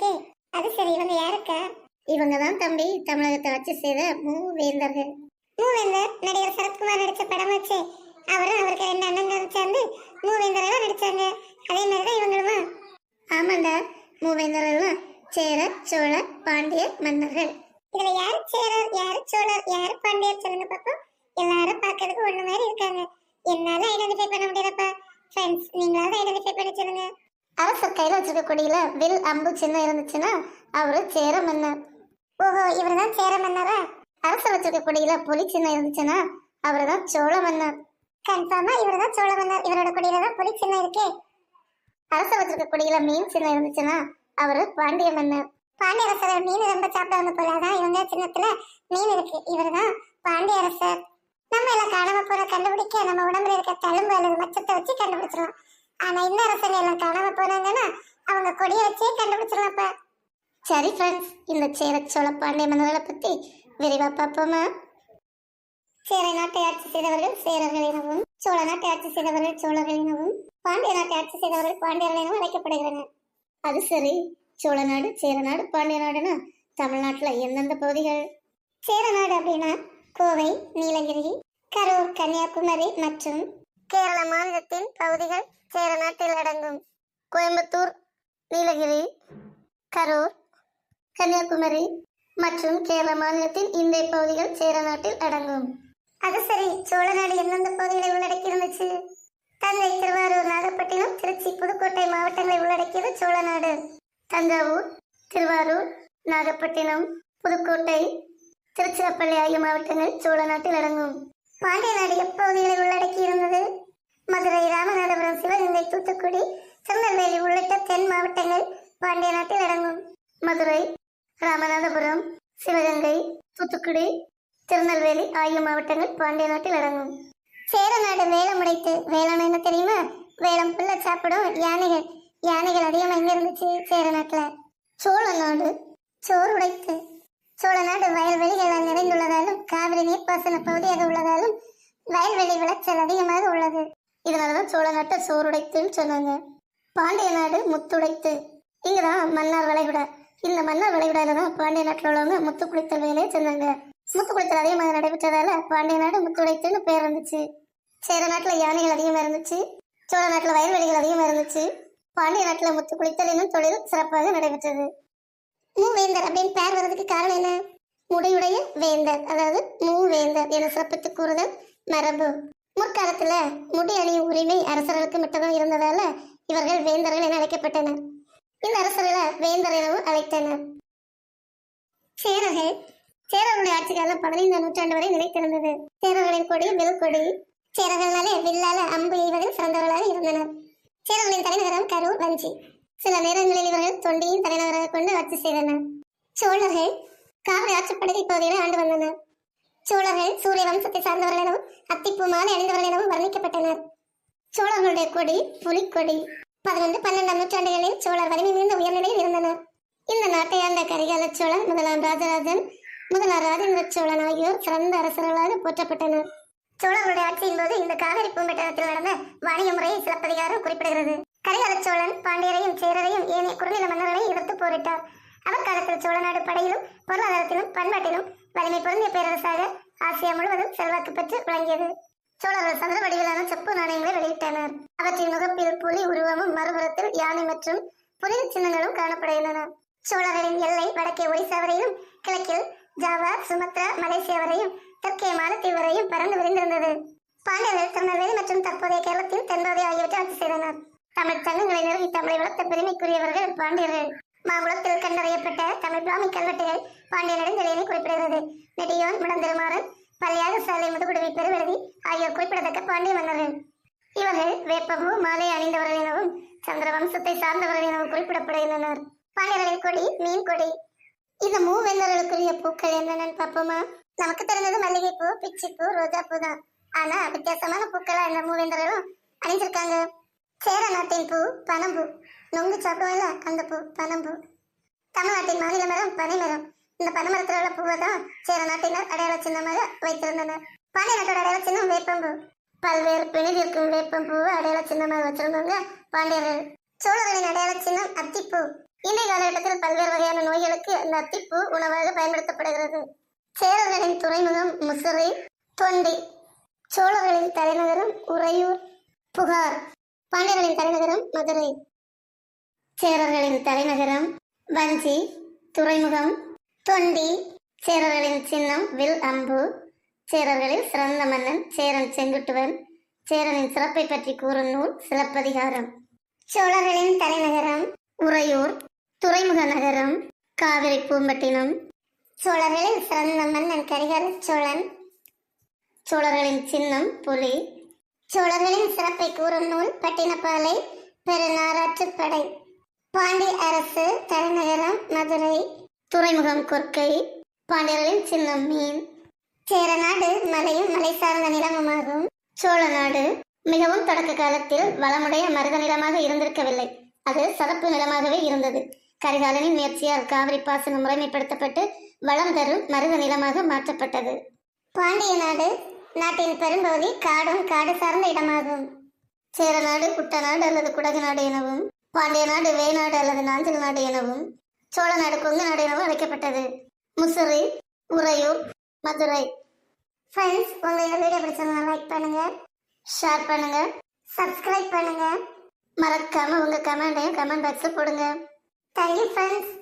இருக்கே. அது சரி இவங்க யாருக்கா? இவங்க தம்பி தமிழகத்தை வச்சு செய்த மூவேந்தர்கள் மூவேந்தர் நடிகர் சரத்குமார் நடித்த படம் வச்சு. அவரும் அவருக்கு ரெண்டு அண்ணன் சேர்ந்து மூவேந்தரெல்லாம் நடித்தாங்க அதே மாதிரி தான் இவங்களுமா ஆமாண்டா மூவேந்தரெல்லாம் சேர சோழர் பாண்டிய மன்னர்கள். இதுல யார் சேரர் யார் சோழர் யார் பாண்டியர் சொல்லுங்க பார்ப்போம் எல்லாரும் பாக்குறதுக்கு ஒண்ணு மாதிரி இருக்காங்க. என்னால ஐடென்டிஃபை பண்ண முடியாதப்பா ஃப்ரெண்ட்ஸ் நீங்களாவது ஐடென்டிஃபை பண்ணி கையில் வச்சிருக்க கொடியில் வில் அம்பு சின்னம் இருந்துச்சுன்னா அவர் சேர மன்னர் ஓஹோ இவர்தான் சேர மன்னரா அரசர் வச்சிருக்க கொடியில புலி சின்னம் இருந்துச்சுன்னா அவர் தான் சோழ மன்னர் கன்ஃபார்மா இவர் தான் சோழ மன்னர் இவரோட கொடியில தான் புலி சின்னம் இருக்கே. அரசர் வச்சிருக்க கொடியில மீன் சின்னம் இருந்துச்சுன்னா அவரு பாண்டிய மன்னர் பாண்டிய அரசர் மீன் ரொம்ப சாப்பிட வந்து போல அதான் இவங்க சின்னத்துல மீன் இருக்கு. இவர் தான் பாண்டிய அரசர். நம்ம எல்லாம் காணாம போற கண்டுபிடிக்க நம்ம உடம்புல இருக்க தழும்பு அல்லது மச்சத்தை வச்சு கண்டுபிடிச்சிடலாம் ஆனா இந்த அரசங்க எல்லாம் காணாம போனாங்கன்னா அவங்க கொடியாச்சியே வச்சே கண்டுபிடிச்சிடலாம்ப்பா சரி ஃப்ரெண்ட்ஸ் இந்த சேர சோழ பாண்டிய மன்னர்களை பத்தி விரிவா பார்ப்போமா? சேர நாட்டை ஆட்சி செய்தவர்கள் சேரர்கள் எனவும் சோழ நாட்டை ஆட்சி செய்தவர்கள் சோழர்கள் எனவும் பாண்டிய நாட்டை ஆட்சி செய்தவர்கள் பாண்டியர்கள் எனவும் அழைக்கப்படுகின்றனர் அது சரி சோழ நாடு சேர நாடு பாண்டிய நாடுனா தமிழ்நாட்டுல எந்தெந்த பகுதிகள்? சேர நாடு அப்படின்னா கோவை நீலகிரி கரூர் கன்னியாகுமரி மற்றும் கேரள மாநிலத்தின் பகுதிகள் சேர நாட்டில் அடங்கும். கோயம்புத்தூர் நீலகிரி கரூர் கன்னியாகுமரி மற்றும் கேரள மாநிலத்தின் இந்த பகுதிகள் சேர நாட்டில் அடங்கும். அது சரி சோழ நாடு எந்தெந்த பகுதிகளை உள்ளடக்கி இருந்துச்சு தஞ்சை திருவாரூர் நாகப்பட்டினம் திருச்சி புதுக்கோட்டை மாவட்டங்களை உள்ளடக்கியது சோழ நாடு. தஞ்சாவூர் திருவாரூர் நாகப்பட்டினம் புதுக்கோட்டை திருச்சிராப்பள்ளி ஆகிய மாவட்டங்கள் சோழ நாட்டில் அடங்கும். பாண்டிய நாடு எப்பகுதிகளை உள்ளடக்கி இருந்தது? மதுரை ராமநாதபுரம் சிவகங்கை தூத்துக்குடி திருநெல்வேலி உள்ளிட்ட தென் மாவட்டங்கள் பாண்டிய நாட்டில் அடங்கும். மதுரை ராமநாதபுரம் சிவகங்கை தூத்துக்குடி திருநெல்வேலி ஆகிய மாவட்டங்கள் பாண்டிய நாட்டில் அடங்கும். சேர நாடு வேலம் உடைத்து வேளாண் என்ன தெரியுமா? வேலம் புள்ள சாப்பிடும் யானைகள். யானைகள் அதிகமாக எங்க இருந்துச்சு? சேர நாட்டில். சோழ நாடு. சோறு உடைத்து. சோழ நாடு வயல்வெளிகளால் நிறைந்துள்ளதாலும் காவிரி நீர்ப்பாசன பகுதியாக உள்ளதாலும் வயல்வெளி விளைச்சல் அதிகமாக உள்ளது. இதனாலதான் சோழ நாட்டை சோறுடைத்துன்னு சொன்னாங்க. பாண்டிய நாடு முத்துடைத்து. இங்கதான் மன்னார் வளைகுடா. இந்த மன்னார் வளைகுடால தான் பாண்டிய நாட்டில் உள்ளவங்க முத்து குளித்தல் வேலையை செஞ்சாங்க முத்து குளித்தல் அதிகமாக நடைபெற்றதால பாண்டிய நாடு முத்துடைத்துன்னு பேர் இருந்துச்சு சேர நாட்டில் யானைகள் அதிகமாக இருந்துச்சு. சோழ நாட்டில் வயல்வெளிகள் அதிகமாக இருந்துச்சு. பாண்டிய நாட்டில் முத்து குளித்தல் என்னும் தொழில் சிறப்பாக நடைபெற்றது. மூவேந்தர் அப்படின்னு பேர் வர்றதுக்கு காரணம் என்ன? முடியுடைய வேந்தர் அதாவது மூவேந்தர் என சிறப்பித்து கூறுதல் மரபு. முற்காலத்துல முடி அணியும் உரிமை அரசர்களுக்கு மட்டும்தான் இருந்ததால இவர்கள் வேந்தர்கள் என அழைக்கப்பட்டனர். இந்த அரசர்களை வேந்தர் எனவும் அழைத்தனர். சேரர்கள் சேரர்களுடைய ஆட்சி காலம் பதினைந்தாம் நூற்றாண்டு வரை நிலைத்திருந்தது. சேரர்களின் கொடி வில் கொடி வில்லால அம்பு எய்வதில் சிறந்தவர்களாக இருந்தனர். சேரர்களின் தலைநகரம் கரூர் வஞ்சி. சில நேரங்களில் இவர்கள் தொண்டியின் தலைநகராக கொண்டு ஆட்சி செய்தனர். சோழர்கள் காவிரி ஆட்சிப்படை பகுதிகளை ஆண்டு வந்தனர். சோழர்கள் சூரிய வம்சத்தை சார்ந்தவர்கள் எனவும் அத்திப்பூ மாலை அணிந்தவர்கள் எனவும் வர்ணிக்கப்பட்டனர். சோழர்களுடைய கொடி புலிக்கொடி பதினொன்று பன்னெண்டாம் நூற்றாண்டுகளில் சோழர் வலிமை மிகுந்த உயர்நிலையில் இருந்தனர். இந்த நாட்டை ஆண்ட கரிகால சோழன் முதலாம் ராஜராஜன் முதலாம் ராஜேந்திர சோழன் ஆகியோர் சிறந்த அரசர்களாக போற்றப்பட்டனர். சோழர்களுடைய ஆட்சியின் போது இந்த காவிரி பூம்பட்டினத்தில் நடந்த வாணிக முறையை சிலப்பதிகாரம் குறிப்பிடுகிறது. கரிகால சோழன் பாண்டியரையும் சேரரையும் ஏனைய குறுநில மன்னர்களை எதிர்த்து போரிட்டார். அவக்காலத்தில் சோழ நாடு படையிலும் பொருளாதாரத்திலும் பண்பாட்டிலும் வலிமை பொருந்திய பேரரசாக ஆசியா முழுவதும் செல்வாக்கு பெற்று விளங்கியது. சோழர்கள் சதுர வடிவிலான செப்பு நாணயங்களை வெளியிட்டனர். அவற்றின் முகப்பில் புலி உருவமும் மறுபுறத்தில் யானை மற்றும் புனித சின்னங்களும் காணப்படுகின்றன. சோழர்களின் எல்லை வடக்கே ஒடிசா வரையிலும் கிழக்கில் ஜாவா சுமத்ரா மலேசியா வரையும் தெற்கே மாலத்தீவு வரையும் பறந்து விரிந்திருந்தது. பாண்டியர்கள் திருநெல்வேலி மற்றும் தற்போதைய கேரளத்தின் தென்பகுதி ஆகியவற்றை ஆட்சி செய்தனர். தமிழ் சங்கங்களை நிறுவி தமிழை வளர்த்த பெருமைக்குரியவர்கள் பாண்டியர்கள். மாங்குளத்தில் கண்டறியப்பட்ட தமிழ் பிராமி கல்வெட்டுகள் பாண்டிய நெடுஞ்செழியனை குறிப்பிடுகிறது. நெடியோன் முடந்திருமாறன் பல்லியாக சாலை முதுகுடுவி பெருவெழுதி ஆகியோர் குறிப்பிடத்தக்க பாண்டிய மன்னர்கள். இவர்கள் வேப்பம்பூ மாலை அணிந்தவர்கள் எனவும் சந்திர வம்சத்தை சார்ந்தவர்கள் எனவும் குறிப்பிடப்படுகின்றனர். பாண்டியர்களின் கொடி மீன் கொடி. இந்த மூவேந்தர்களுக்குரிய பூக்கள் என்னென்னு பார்ப்போமா? நமக்கு தெரிஞ்சது மல்லிகைப்பூ பிச்சிப்பூ ரோஜாப்பூ தான். ஆனா வித்தியாசமான பூக்களா இந்த மூவேந்தர்களும் அணிஞ்சிருக்காங்க. சேர நாட்டின் பூ பனம்பூ. நொங்கு சாப்பிடுவோம்ல அந்த பூ பனம்பூ. தமிழ்நாட்டின் மாநில மரம் பனைமரம் இந்த பனைமரத்தில் உள்ள பூவை தான் சேர நாட்டினர் அடையாள சின்னமாக வைத்திருந்தனர். பாண்டிய நாட்டோட அடையாள சின்னம் வேப்பம்பூ. பல்வேறு பிணிதிற்கும் வேப்பம்பூவை அடையாள சின்னமாக வச்சிருந்தாங்க பாண்டியர்கள். சோழர்களின் அடையாள சின்னம் அத்திப்பூ. இன்றைய காலகட்டத்தில் பல்வேறு வகையான நோய்களுக்கு அந்த அத்திப்பூ உணவாக பயன்படுத்தப்படுகிறது. சேரர்களின் துறைமுகம் முசிறி தொண்டி. சோழர்களின் தலைநகரம் உறையூர். புகார். பாண்டியர்களின் தலைநகரம் மதுரை. சேரர்களின் தலைநகரம் வஞ்சி துறைமுகம் தொண்டி. சேரர்களின் சின்னம் வில் அம்பு. சேரர்களில் சிறந்த மன்னன் சேரன் செங்குட்டுவன். சேரனின் சிறப்பை பற்றி கூறும் நூல் சிலப்பதிகாரம். சோழர்களின் தலைநகரம் உறையூர் துறைமுக நகரம் காவிரி பூம்பட்டினம். சோழர்களில் சிறந்த மன்னன் கரிகால சோழன். சோழர்களின் சின்னம் புலி. சோழர்களின் சிறப்பை கூறும் நூல் பட்டினப்பாலை பெருநாராற்றுப்படை பாண்டிய அரசு தலைநகரம் மதுரை. துறைமுகம் கொற்கை பாண்டியர்களின் சின்னம் மீன். சேரநாடு மலையும் மலை சார்ந்த நிலமுமாகும். சோழ நாடு மிகவும் தொடக்க காலத்தில் வளமுடைய மருத நிலமாக இருந்திருக்கவில்லை. அது சதப்பு நிலமாகவே இருந்தது. கரிகாலனின் முயற்சியால் காவிரி பாசனம் முறைமைப்படுத்தப்பட்டு வளம் தரும் மருத நிலமாக மாற்றப்பட்டது. பாண்டிய நாடு நாட்டின் பெரும்பகுதி காடும் காடு சார்ந்த இடமாகும். சேரநாடு குட்டநாடு அல்லது குடகு நாடு எனவும் பாண்டிய நாடு வேநாடு அல்லது நாஞ்சல் நாடு எனவும் சோழ நாடு கொங்கு நாடு எனவும் அழைக்கப்பட்டது. முசிறி உறையூர் மதுரை. ஃப்ரெண்ட்ஸ் உங்களுக்கு இந்த வீடியோ பிடிச்சவங்க லைக் பண்ணுங்க ஷேர் பண்ணுங்க சப்ஸ்கிரைப் பண்ணுங்க. மறக்காம உங்க கமெண்டையும் கமெண்ட் பாக்ஸில் போடுங்க. Thank you friends